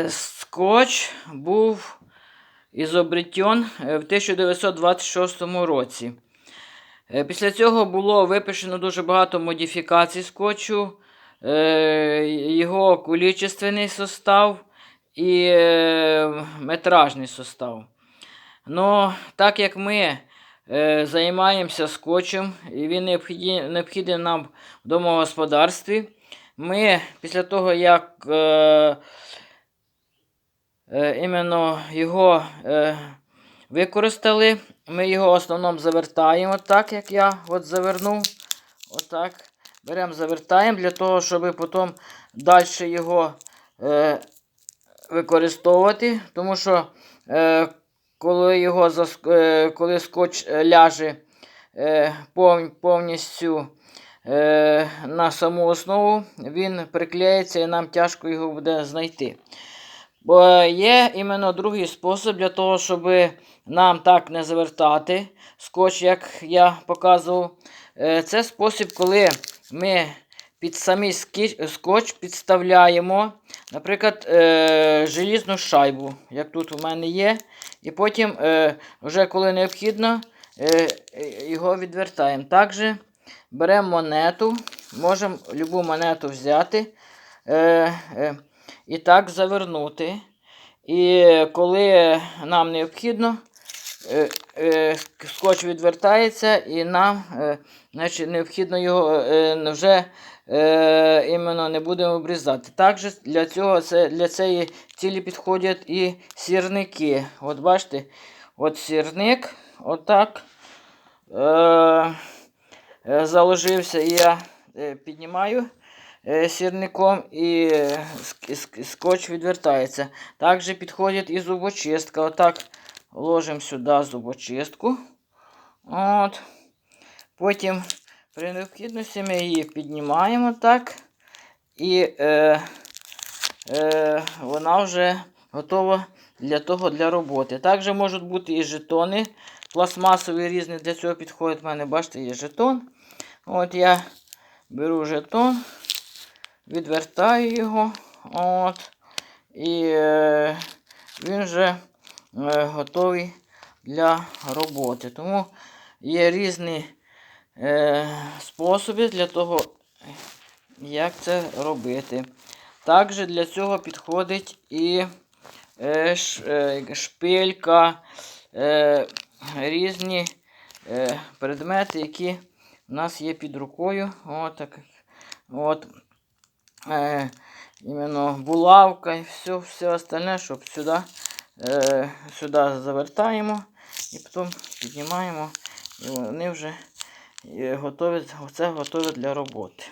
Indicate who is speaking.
Speaker 1: Е, Скотч був ізобретен е, в 1926 році. Е, Після цього було випущено дуже багато модифікацій скотчу, його количественний состав і метражний состав. Ну, так як ми займаємося скотчем, і він необхідний нам в домогосподарстві, ми після того, як е, іменно його е, використали, ми його в основному завертаємо, так як я от завернув. Отак. Беремо, завертаємо для того, щоб потім далі його е, використовувати. Тому що е, коли його зас- е, коли скотч ляже е, пов- повністю е, на саму основу, він приклеїться і нам тяжко його буде знайти. Бо є іменно другий спосіб для того, щоб нам так не завертати скотч, як я показував. Е, Це спосіб, коли ми під самий скотч підставляємо, наприклад, е, желізну шайбу, як тут у мене є. І потім, е, вже коли необхідно, його відвертаємо. Також беремо монету, можемо любу монету взяти. І так завернути. І коли нам необхідно, е, е, скотч відвертається, і нам е, значить, необхідно його вже іменно не будемо обрізати. Також для цього для цієї цілі підходять і сірники. От бачите, от сірник, отак е, заложився, і я піднімаю сірником і е, ск- скотч відвертається. Також підходить і зубочистка. Отак ложимо сюди зубочистку. От. Потім при необхідності ми її піднімаємо так. І е, е, вона вже готова для того для роботи. Також можуть бути і жетони пластмасові різні. Для цього підходять. У мене, бачите, є жетон. От я беру жетон відвертаю його. От, і е, він вже е, готовий для роботи. Тому є різні е, способи для того, як це робити. Також для цього підходить і е, ш, е, шпилька, е, різні е, предмети, які у нас є під рукою. От, так, от е, іменно булавка і все, все остальне, щоб сюди, е, сюди завертаємо і потім піднімаємо. І вони вже е, готові, оце готові для роботи.